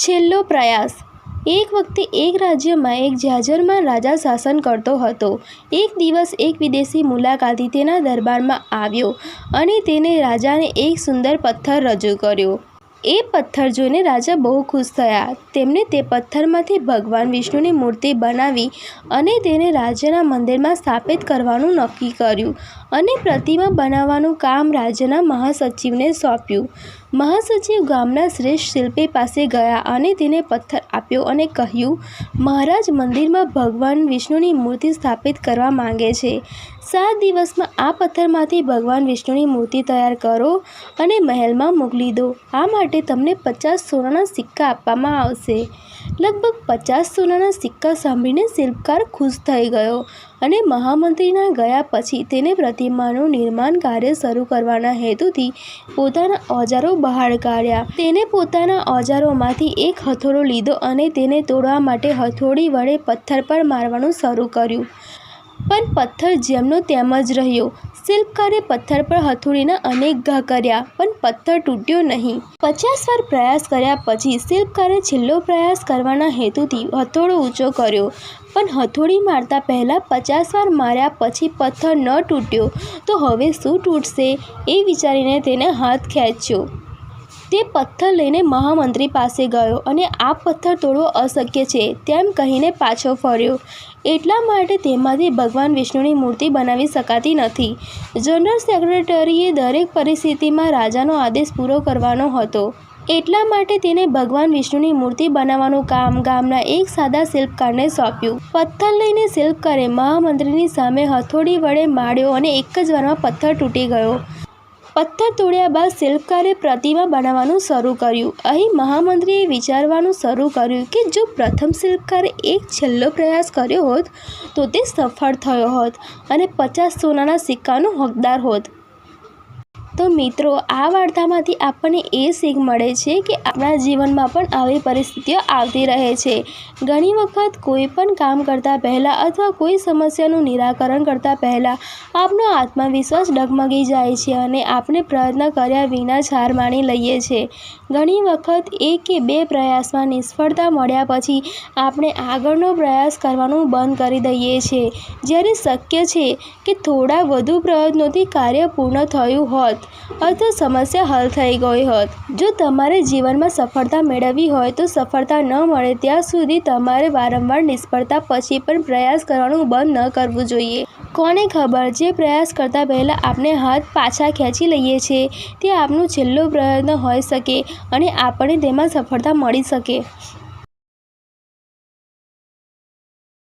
છેલ્લો પ્રયાસ. એક વખતે એક રાજ્યમાં એક જાજરમાન રાજા શાસન કરતો હતો. એક દિવસ એક વિદેશી મુલાકાતી તેના દરબારમાં આવ્યો અને તેને રાજાને એક સુંદર પથ્થર રજૂ કર્યો. એ પથ્થર જોઈને રાજા બહુ ખુશ થયા. તેમણે તે પથ્થરમાંથી ભગવાન વિષ્ણુની મૂર્તિ બનાવી અને તેને રાજ્યના મંદિરમાં સ્થાપિત કરવાનું નક્કી કર્યું અને પ્રતિમા બનાવવાનું કામ રાજ્યના મહાસચિવને સોંપ્યું. મહાસચિવ ગામના શ્રેષ્ઠ શિલ્પી પાસે ગયા અને તેને પથ્થર આપ્યો અને કહ્યું, મહારાજ મંદિરમાં ભગવાન વિષ્ણુની મૂર્તિ સ્થાપિત કરવા માંગે છે. સાત દિવસમાં આ પથ્થરમાંથી ભગવાન વિષ્ણુની મૂર્તિ તૈયાર કરો અને મહેલમાં મોકલી દો. આ માટે તમને પચાસ સોનાના સિક્કા આપવામાં આવશે. લગભગ પચાસ સોનાના સિક્કા સાંભળીને શિલ્પકાર ખુશ થઈ ગયો અને મહામંત્રીના ગયા પછી તેને પ્રતિમાનું નિર્માણ કાર્ય શરૂ કરવાના હેતુથી પોતાના ઓજારો બહાર કાઢ્યા. તેને પોતાના ઓજારોમાંથી એક હથોડો લીધો અને તેને તોડવા માટે હથોડી વડે પથ્થર પર મારવાનું શરૂ કર્યું. પણ પથ્થર જેમનો તેમ જ રહ્યો. શિલ્પકારે પથ્થર પર હથોડીના અનેક ઘા કર્યા, પણ પથ્થર તૂટ્યો નહીં. પચાસ વાર પ્રયાસ કર્યા પછી શિલ્પકારે છેલ્લો પ્રયાસ કરવાના હેતુથી હથોડો ઊંચો કર્યો. પણ હથોડી મારતા પહેલાં પચાસ વાર માર્યા પછી પથ્થર ન તૂટ્યો. તો હવે શું તૂટશે એ વિચારીને તેને હાથ ખેંચ્યો. તે પથ્થર લઈને મહામંત્રી પાસે ગયો અને આ પથ્થર તોડવો અશક્ય છે, તેમ કહીને પાછો ફર્યો. એટલા માટે તેમાંથી ભગવાન વિષ્ણુની મૂર્તિ બનાવી શકાતી નથી. જનરલ સેક્રેટરીએ દરેક પરિસ્થિતિમાં રાજાનો આદેશ પૂરો કરવાનો હતો. એટલા માટે તેને ભગવાન વિષ્ણુની મૂર્તિ બનાવવાનું કામ ગામના એક સાદા શિલ્પકારને સોંપ્યું. પથ્થર લઈને શિલ્પકારે મહામંત્રીની સામે હથોડી વડે માર્યો અને એક જ વારમાં પથ્થર તૂટી ગયો. પથ્થર તોડ્યા બાદ શિલ્પકારે પ્રતિમા બનાવવાનું શરૂ કર્યું. અહીં મહામંત્રીએ વિચારવાનું શરૂ કર્યું કે જો પ્રથમ શિલ્પકારે એક છેલ્લો પ્રયાસ કર્યો હોત, તો તે સફળ થયો હોત અને પચાસ સોનાના સિક્કાનો હકદાર હોત. તો મિત્રો, આ વાર્તામાંથી આપણને એ શીખ મળે છે કે આપણા જીવનમાં પણ આવી પરિસ્થિતિઓ આવતી રહે છે. ઘણી વખત કોઈ પણ કામ કરતાં પહેલાં અથવા કોઈ સમસ્યાનું નિરાકરણ કરતાં પહેલાં આપનો આત્મવિશ્વાસ ડગમગી જાય છે અને આપણે પ્રયત્ન કર્યા વિના હાર માની લઈએ છીએ ઘણી વખત એક કે બે પ્રયાસમાં નિષ્ફળતા મળ્યા પછી આપણે આગળનો પ્રયાસ કરવાનું બંધ કરી દઈએ છીએ જ્યારે શક્ય છે કે થોડા વધુ પ્રયત્નોથી કાર્ય પૂર્ણ થયું હોત અથવા સમસ્યા હલ થઈ ગઈ હોત. જો તમારે જીવનમાં સફળતા મેળવવી હોય તો સફળતા ન મળે ત્યાં સુધી તમારે વારંવાર નિષ્ફળતા પછી પણ પ્રયાસ કરવાનું બંધ ન કરવું જોઈએ. કોને ખબર? જે પ્રયાસ કરતાં પહેલાં આપણે હાથ પાછા ખેંચી લઈએ છીએ, તે આપનો છેલ્લો પ્રયત્ન હોઈ શકે અને આપણને તેમાં સફળતા મળી શકે.